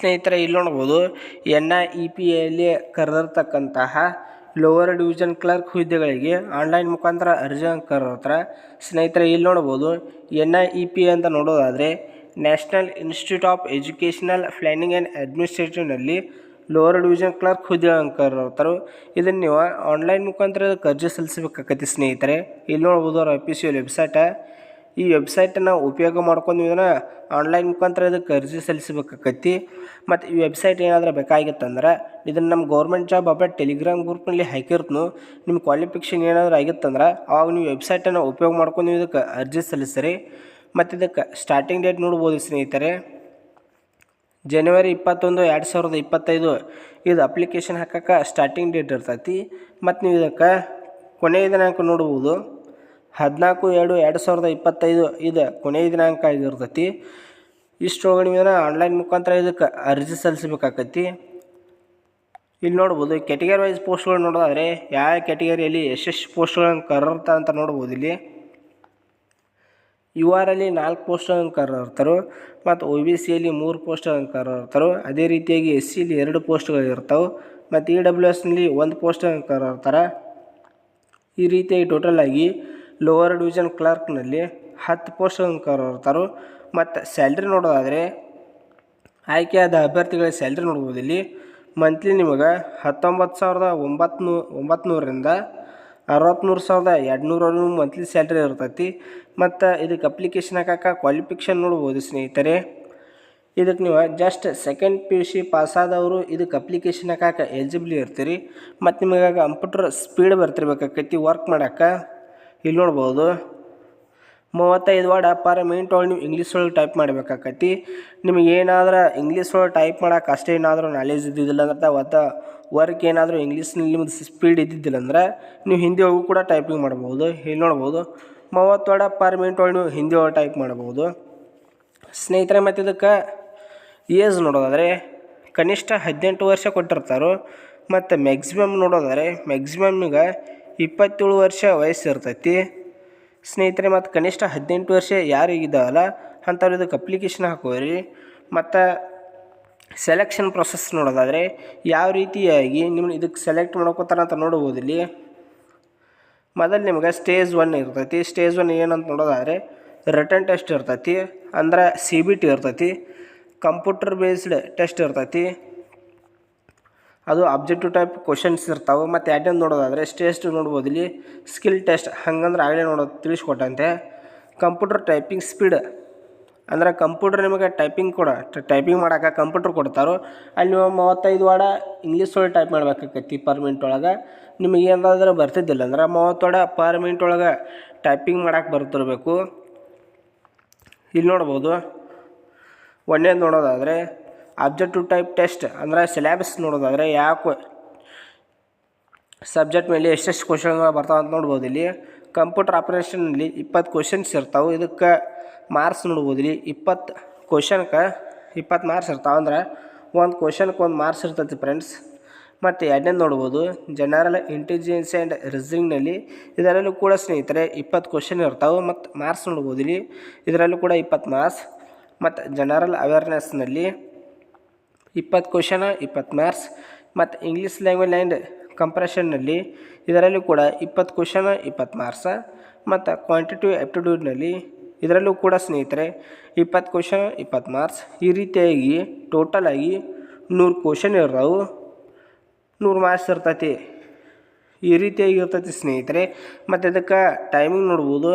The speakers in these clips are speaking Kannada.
ಸ್ನೇಹಿತರೆ, ಇಲ್ಲಿ ನೋಡ್ಬೋದು, ಎನ್ ಐ ಇ ಪಿ ಎಲ್ಲಿ ಕರೆದಿರ್ತಕ್ಕಂತಹ ಲೋವರ್ ಡಿವಿಷನ್ ಕ್ಲರ್ಕ್ ಹುದ್ದೆಗಳಿಗೆ ಆನ್ಲೈನ್ ಮುಖಾಂತರ ಅರ್ಜಿ ಕರೆದಿರ್ತಾರೆ ಸ್ನೇಹಿತರೆ, ಇಲ್ಲಿ ನೋಡ್ಬೋದು, ಎನ್ ಐ ಇ ಪಿ ಅಂತ ನೋಡೋದಾದರೆ national institute of educational planning and ಅಡ್ಮಿನಿಸ್ಟ್ರೇಟಿವ್ನಲ್ಲಿ lower division clerk ಹುದ್ದೆ ಕರೆದಿರ್ತಾರೆ ಇದನ್ನು ನೀವು ಆನ್ಲೈನ್ ಮುಖಾಂತರ ಅರ್ಜಿ ಸಲ್ಲಿಸಬೇಕಾಗತ್ತೆ ಸ್ನೇಹಿತರೆ. ಇಲ್ಲಿ ನೋಡ್ಬೋದು, ಅವ್ರ ಸಿ ವೆಬ್ಸೈಟ ಈ ವೆಬ್ಸೈಟನ್ನು ಉಪಯೋಗ ಮಾಡ್ಕೊಂಡು ಇದನ್ನು ಆನ್ಲೈನ್ ಮುಖಾಂತರ ಇದಕ್ಕೆ ಅರ್ಜಿ ಸಲ್ಲಿಸಬೇಕಾಕತಿ ಮತ್ತು ಈ ವೆಬ್ಸೈಟ್ ಏನಾದರೂ ಬೇಕಾಗಿತ್ತಂದ್ರೆ ಇದನ್ನು ನಮ್ಮ ಗೌರ್ಮೆಂಟ್ ಜಾಬ್ ಅಪ್ಡೇಟ್ ಟೆಲಿಗ್ರಾಮ್ ಗ್ರೂಪ್ನಲ್ಲಿ ಹಾಕಿರ್ತನು ನಿಮ್ಮ ಕ್ವಾಲಿಫಿಕೇಷನ್ ಏನಾದರೂ ಆಗಿತ್ತಂದ್ರೆ ಆವಾಗ ನೀವು ವೆಬ್ಸೈಟನ್ನು ಉಪಯೋಗ ಮಾಡ್ಕೊಂಡು ಇದಕ್ಕೆ ಅರ್ಜಿ ಸಲ್ಲಿಸ್ರಿ. ಮತ್ತು ಇದಕ್ಕೆ ಸ್ಟಾರ್ಟಿಂಗ್ ಡೇಟ್ ನೋಡ್ಬೋದು ಸ್ನೇಹಿತರೆ. ಜನವರಿ ಇಪ್ಪತ್ತೊಂದು, ಎರಡು ಸಾವಿರದ ಇಪ್ಪತ್ತೈದು ಇದು ಅಪ್ಲಿಕೇಶನ್ ಹಾಕಕ್ಕೆ ಸ್ಟಾರ್ಟಿಂಗ್ ಡೇಟ್ ಇರ್ತೈತಿ. ಮತ್ತು ನೀವು ಇದಕ್ಕೆ ಕೊನೆಯ ದಿನಾಂಕ ನೋಡ್ಬೋದು. ಹದಿನಾಲ್ಕು ಎರಡು ಎರಡು ಸಾವಿರದ ಇಪ್ಪತ್ತೈದು ಇದು. ಕೊನೆಯ ದಿನಾಂಕ ಆಗಿರ್ತೈತಿ. ಇಷ್ಟರೊಳಗೆ ನೀವು ಆನ್ಲೈನ್ ಮುಖಾಂತರ ಇದಕ್ಕೆ ಅರ್ಜಿ ಸಲ್ಲಿಸಬೇಕಾಕತಿ. ಇಲ್ಲಿ ನೋಡ್ಬೋದು ಕೆಟಗರಿ ವೈಸ್ ಪೋಸ್ಟ್ಗಳು ನೋಡೋದಾದರೆ, ಯಾವ ಕೆಟಗರಿಯಲ್ಲಿ ಎಷ್ಟೆಷ್ಟು ಪೋಸ್ಟ್ಗಳನ್ನು ಕರ್ತ ಅಂತ ನೋಡ್ಬೋದು ಇಲ್ಲಿ. ಯು ಆರ್ ಅಲ್ಲಿ ನಾಲ್ಕು ಪೋಸ್ಟ್ಗಳನ್ನು ಕರೆದಿರ್ತಾರೆ ಮತ್ತು ಒ ಬಿ ಸಿಯಲ್ಲಿ ಮೂರು ಪೋಸ್ಟ್ಗಳನ್ನು ಕರೆದಿರ್ತಾರೆ ಅದೇ ರೀತಿಯಾಗಿ ಎಸ್ ಸಿಲಿ ಎರಡು ಪೋಸ್ಟ್ಗಳು ಇರ್ತಾವೆ. ಮತ್ತು ಇ ಡಬ್ಲ್ಯೂ ಎಸ್ನಲ್ಲಿ ಒಂದು ಪೋಸ್ಟನ್ನು ಕರೆದಿರ್ತಾರೆ ಈ ರೀತಿಯಾಗಿ ಟೋಟಲ್ ಆಗಿ ಲೋವರ್ ಡಿವಿಷನ್ ಕ್ಲರ್ಕ್ನಲ್ಲಿ ಹತ್ತು ಪೋಸ್ಟ್ ಇರ್ತಾರೆ ಮತ್ತು ಸ್ಯಾಲ್ರಿ ನೋಡೋದಾದರೆ ಆಯ್ಕೆಯಾದ ಅಭ್ಯರ್ಥಿಗಳ ಸ್ಯಾಲ್ರಿ ನೋಡ್ಬೋದು ಇಲ್ಲಿ ಮಂತ್ಲಿ ನಿಮಗೆ ಹತ್ತೊಂಬತ್ತು ಸಾವಿರದ ಒಂಬತ್ತು ನೂ ಅರವತ್ತ್ಮೂರು ಸಾವಿರದ ಎರಡುನೂರವರೆಗೂ ಮಂತ್ಲಿ ಸ್ಯಾಲ್ರಿ ಇರ್ತೈತಿ. ಮತ್ತು ಇದಕ್ಕೆ ಅಪ್ಲಿಕೇಶನ್ ಹಾಕಕ್ಕೆ ಕ್ವಾಲಿಫಿಕೇಷನ್ ನೋಡ್ಬೋದು ಸ್ನೇಹಿತರೆ. ಇದಕ್ಕೆ ನೀವು just second P U C ಪಾಸಾದವರು ಇದಕ್ಕೆ ಅಪ್ಲಿಕೇಶನ್ ಹಾಕಕ್ಕೆ ಎಲಿಜಿಬಲ್ ಇರ್ತೀರಿ. ಮತ್ತು ನಿಮಗೆ ಕಂಪ್ಯೂಟರ್ ಸ್ಪೀಡ್ ಬರ್ತಿರ್ಬೇಕಾಕೈತಿ ವರ್ಕ್ ಮಾಡಕ್ಕೆ. ಇಲ್ಲಿ ನೋಡ್ಬೋದು. ಮೂವತ್ತೈದು ವರ್ಡ್ ಪರ್ ಮಿನಿಟ್ ಒಳಗೆ ನೀವು ಇಂಗ್ಲೀಷ್ ಒಳಗೆ ಟೈಪ್ ಮಾಡಬೇಕಾಕತಿ. ನಿಮಗೆ ಏನಾದರೂ ಇಂಗ್ಲೀಷ್ ಒಳಗೆ ಟೈಪ್ ಮಾಡೋಕೆ ಅಷ್ಟೇ ಏನಾದರೂ ನಾಲೆಜ್ ಇದ್ದಿದ್ದಿಲ್ಲ ಅಂದ್ರೆ ಅವತ್ತು ವರ್ಕ್ ಏನಾದರೂ ಇಂಗ್ಲೀಷ್ನಲ್ಲಿ ನಿಮ್ಮದು ಸ್ಪೀಡ್ ಇದ್ದಿದ್ದಿಲ್ಲ ಅಂದ್ರೆ ನೀವು ಹಿಂದಿ ಒಳಗೂ ಕೂಡ ಟೈಪಿಂಗ್ ಮಾಡ್ಬೋದು. ಇಲ್ಲಿ ನೋಡ್ಬೋದು. ಮೂವತ್ತು ವರ್ಡ ಪರ್ ಮಿನಿಟ್ ಒಳಗೆ ನೀವು ಹಿಂದಿ ಒಳಗೆ ಟೈಪ್ ಮಾಡ್ಬೋದು. ಸ್ನೇಹಿತರೆ, ಮತ್ತು ಇದಕ್ಕೆ ಏಜ್ ನೋಡೋದಾದರೆ ಕನಿಷ್ಠ ಹದಿನೆಂಟು ವರ್ಷ ಕೊಟ್ಟಿರ್ತಾರೆ. ಮತ್ತು ಮ್ಯಾಕ್ಸಿಮಮ್ ನೋಡೋದಾದರೆ ಮ್ಯಾಕ್ಸಿಮಮ್ ಈಗ ಇಪ್ಪತ್ತೇಳು ವರ್ಷ ವಯಸ್ಸು ಇರ್ತೈತಿ ಸ್ನೇಹಿತರೆ, ಮತ್ತು ಕನಿಷ್ಠ ಹದಿನೆಂಟು ವರ್ಷ ಯಾರಿಗಿದ್ದಾವಲ್ಲ ಅಂಥವ್ರು ಇದಕ್ಕೆ ಅಪ್ಲಿಕೇಶನ್ ಹಾಕೋರಿ. ಮತ್ತು ಸೆಲೆಕ್ಷನ್ ಪ್ರೊಸೆಸ್ ನೋಡೋದಾದರೆ ಯಾವ ರೀತಿಯಾಗಿ ನಿಮ್ಮ ಇದಕ್ಕೆ ಸೆಲೆಕ್ಟ್ ಮಾಡ್ಕೋತಾರೆ ಅಂತ ನೋಡ್ಬೋದು ಇಲ್ಲಿ. ಮೊದಲು ನಿಮ್ಗೆ ಸ್ಟೇಜ್ ಒನ್ ಇರ್ತೈತಿ. ಸ್ಟೇಜ್ ಒನ್ ಏನಂತ ನೋಡೋದಾದರೆ ರಿಟರ್ನ್ ಟೆಸ್ಟ್ ಇರ್ತೈತಿ. ಅಂದ್ರೆ ಸಿ ಬಿ ಟಿ ಇರ್ತೈತಿ. ಕಂಪ್ಯೂಟರ್ ಬೇಸ್ಡ್ ಟೆಸ್ಟ್ ಇರ್ತೈತಿ. ಅದು ಆಬ್ಜೆಕ್ಟಿವ್ ಟೈಪ್ ಕ್ವಶನ್ಸ್ ಇರ್ತಾವೆ. ಮತ್ತು ಎರಡನೇದು ನೋಡೋದಾದರೆ ಸ್ಟೇಸ್ಟ್ ನೋಡ್ಬೋದು. ಇಲ್ಲಿ ಸ್ಕಿಲ್ ಟೆಸ್ಟ್ ಹಂಗಂದ್ರೆ ಆಗಲೇ ನೋಡೋದು ತಿಳಿಸ್ಕೊಟ್ಟಂತೆ. ಕಂಪ್ಯೂಟರ್ ಟೈಪಿಂಗ್ ಸ್ಪೀಡ್ ಅಂದ್ರೆ ಕಂಪ್ಯೂಟರ್ ನಿಮಗೆ ಟೈಪಿಂಗ್ ಕೂಡ ಟೈಪಿಂಗ್ ಮಾಡೋಕೆ ಕಂಪ್ಯೂಟರ್ ಕೊಡ್ತಾರೋ, ಅಲ್ಲಿ ನೀವು ಮೂವತ್ತೈದು ವಾಡ ಇಂಗ್ಲೀಷ್ ಒಳಗೆ ಟೈಪ್ ಮಾಡ್ಬೇಕಾಕೈತಿ ಪರ್ ಮಿನಿಟ್ ಒಳಗೆ. ನಿಮಗೆ ಏನಾದ್ರೆ ಬರ್ತಿದ್ದಿಲ್ಲ ಅಂದ್ರೆ ಮೂವತ್ತು ವಾಡ ಪರ್ ಮಿನಿಟ್ ಒಳಗೆ ಟೈಪಿಂಗ್ ಮಾಡೋಕೆ ಬರ್ತಿರ್ಬೇಕು. ಇಲ್ಲಿ ನೋಡ್ಬೋದು. ಒಂದೇ ನೋಡೋದಾದರೆ ಅಬ್ಜೆಕ್ಟಿವ್ ಟೈಪ್ ಟೆಸ್ಟ್ ಅಂದರೆ ಸಿಲೆಬಸ್ ನೋಡೋದಾದರೆ ಯಾವ ಸಬ್ಜೆಕ್ಟ್ ಮೇಲೆ ಎಷ್ಟೆಷ್ಟು ಕ್ವಶನ್ಗಳು ಬರ್ತಾವೆ ಅಂತ ನೋಡ್ಬೋದು ಇಲ್ಲಿ. ಕಂಪ್ಯೂಟರ್ ಆಪ್ರೇಷನಲ್ಲಿ ಇಪ್ಪತ್ತು ಕ್ವಶನ್ಸ್ ಇರ್ತಾವೆ. ಇದಕ್ಕೆ ಮಾರ್ಕ್ಸ್ ನೋಡ್ಬೋದು ಇಲ್ಲಿ. ಇಪ್ಪತ್ತು ಕ್ವಶನ್ಗೆ ಇಪ್ಪತ್ತು ಮಾರ್ಕ್ಸ್ ಇರ್ತಾವೆ. ಅಂದ್ರೆ ಒಂದು ಕ್ವಶನ್ಗೆ ಒಂದು ಮಾರ್ಕ್ಸ್ ಇರ್ತೈತಿ ಫ್ರೆಂಡ್ಸ್ ಮತ್ತು ಎರಡನೇ ನೋಡ್ಬೋದು ಜನರಲ್ ಇಂಟೆಲಿಜೆನ್ಸ್ ಆ್ಯಂಡ್ ರಿಸನಿಂಗ್ನಲ್ಲಿ ಇದರಲ್ಲೂ ಕೂಡ ಸ್ನೇಹಿತರೆ ಇಪ್ಪತ್ತು ಕ್ವಶನ್ ಇರ್ತಾವೆ. ಮತ್ತು ಮಾರ್ಕ್ಸ್ ನೋಡ್ಬೋದು ಇಲ್ಲಿ. ಇದರಲ್ಲೂ ಕೂಡ ಇಪ್ಪತ್ತು ಮಾರ್ಕ್ಸ್ ಮತ್ತು ಜನರಲ್ ಅವೇರ್ನೆಸ್ನಲ್ಲಿ ಇಪ್ಪತ್ತು ಕ್ವಶನ, ಇಪ್ಪತ್ತು ಮಾರ್ಕ್ಸ್ ಮತ್ತು ಇಂಗ್ಲೀಷ್ ಲ್ಯಾಂಗ್ವೇಜ್ ಆ್ಯಂಡ್ ಕಂಪ್ರೆಷನ್ನಲ್ಲಿ ಇದರಲ್ಲೂ ಕೂಡ ಇಪ್ಪತ್ತು ಕ್ವಶನ, ಇಪ್ಪತ್ತು ಮಾರ್ಕ್ಸ ಮತ್ತು ಕ್ವಾಂಟಿಟಿವ್ ಆ್ಯಪ್ಟಿಟ್ಯೂಡ್ನಲ್ಲಿ ಇದರಲ್ಲೂ ಕೂಡ ಸ್ನೇಹಿತರೆ ಇಪ್ಪತ್ತು ಕ್ವಶನ್, ಇಪ್ಪತ್ತು ಮಾರ್ಕ್ಸ್ ಈ ರೀತಿಯಾಗಿ ಟೋಟಲ್ ಆಗಿ ನೂರು ಕ್ವಶನ್ ಇರ್ತಾವೆ, ನೂರು ಮಾರ್ಕ್ಸ್ ಇರ್ತೈತಿ. ಈ ರೀತಿಯಾಗಿ ಇರ್ತೈತಿ ಸ್ನೇಹಿತರೆ ಮತ್ತು ಅದಕ್ಕೆ ಟೈಮಿಂಗ್ ನೋಡ್ಬೋದು,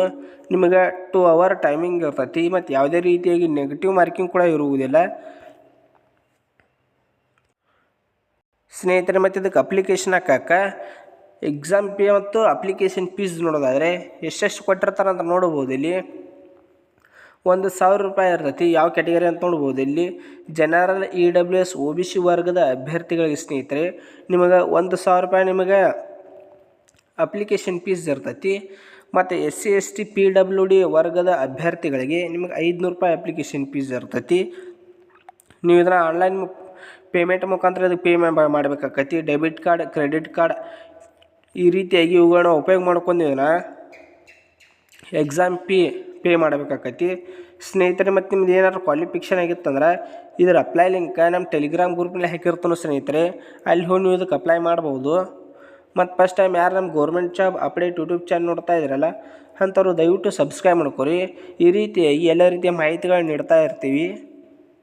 ನಿಮಗೆ ಟೂ ಅವರ್ ಟೈಮಿಂಗ್ ಇರ್ತೈತಿ ಮತ್ತು ಯಾವುದೇ ರೀತಿಯಾಗಿ ನೆಗೆಟಿವ್ ಮಾರ್ಕಿಂಗ್ ಕೂಡ ಇರುವುದಿಲ್ಲ. ಸ್ನೇಹಿತರೆ, ಮತ್ತು ಇದಕ್ಕೆ ಅಪ್ಲಿಕೇಶನ್ ಹಾಕಕ್ಕೆ. ಎಕ್ಸಾಮ್ ಪೇ ಮತ್ತು ಅಪ್ಲಿಕೇಶನ್ ಫೀಸ್ ನೋಡೋದಾದರೆ ಎಷ್ಟೆಷ್ಟು ಕೊಟ್ಟಿರ್ತಾರೆ ಅಂತ ನೋಡ್ಬೋದು ಇಲ್ಲಿ. ಒಂದು ಸಾವಿರ ರೂಪಾಯಿ ಇರ್ತೈತಿ. ಯಾವ ಕ್ಯಾಟಗರಿ ಅಂತ ನೋಡ್ಬೋದು ಇಲ್ಲಿ. General E W S O B C ವರ್ಗದ ಅಭ್ಯರ್ಥಿಗಳಿಗೆ ಸ್ನೇಹಿತರೆ, ನಿಮಗೆ ಒಂದು ಸಾವಿರ ರೂಪಾಯಿ ನಿಮಗೆ ಅಪ್ಲಿಕೇಶನ್ ಫೀಸ್ ಇರ್ತೈತಿ. ಮತ್ತು S C S T P W D ವರ್ಗದ ಅಭ್ಯರ್ಥಿಗಳಿಗೆ ನಿಮಗೆ ಐದುನೂರು ರೂಪಾಯಿ ಅಪ್ಲಿಕೇಶನ್ ಫೀಸ್ ಇರ್ತೈತಿ. ನೀವು ಇದನ್ನು ಆನ್ಲೈನ್ ಪೇಮೆಂಟ್ ಮುಖಾಂತರ ಅದಕ್ಕೆ ಪೇಮೆಂಟ್ ಮಾಡಬೇಕಾಕತಿ. ಡೆಬಿಟ್ ಕಾರ್ಡ್ ಕ್ರೆಡಿಟ್ ಕಾರ್ಡ್ ಈ ರೀತಿಯಾಗಿ ಇವುಗಳನ್ನ ಉಪಯೋಗ ಮಾಡ್ಕೊಂಡು ಇದನ್ನು ಎಕ್ಸಾಮ್ ಪೀ ಪೇ ಮಾಡಬೇಕಾಕತಿ. ಸ್ನೇಹಿತರೆ, ಮತ್ತು ನಿಮ್ದು ಏನಾದ್ರು ಕ್ವಾಲಿಫಿಕೇಷನ್ ಆಗಿತ್ತಂದ್ರೆ ಇದರ ಅಪ್ಲೈ ಲಿಂಕ್ ನಮ್ಮ ಟೆಲಿಗ್ರಾಮ್ ಗ್ರೂಪ್ನಲ್ಲಿ ಹಾಕಿರ್ತಾನೋ ಸ್ನೇಹಿತರೆ. ಅಲ್ಲಿ ಹೋಗಿ ನೀವು ಇದಕ್ಕೆ ಅಪ್ಲೈ ಮಾಡ್ಬೋದು. ಮತ್ತು ಫಸ್ಟ್ ಟೈಮ್ ಯಾರು ನಮ್ಮ government job update YouTube channel ನೋಡ್ತಾ ಇದ್ದೀರಲ್ಲ ಅಂಥವ್ರು ದಯವಿಟ್ಟು ಸಬ್ಸ್ಕ್ರೈಬ್ ಮಾಡ್ಕೊರಿ. ಈ ರೀತಿಯಾಗಿ ಎಲ್ಲ ರೀತಿಯ ಮಾಹಿತಿಗಳನ್ನ ನೀಡ್ತಾ ಇರ್ತೀವಿ.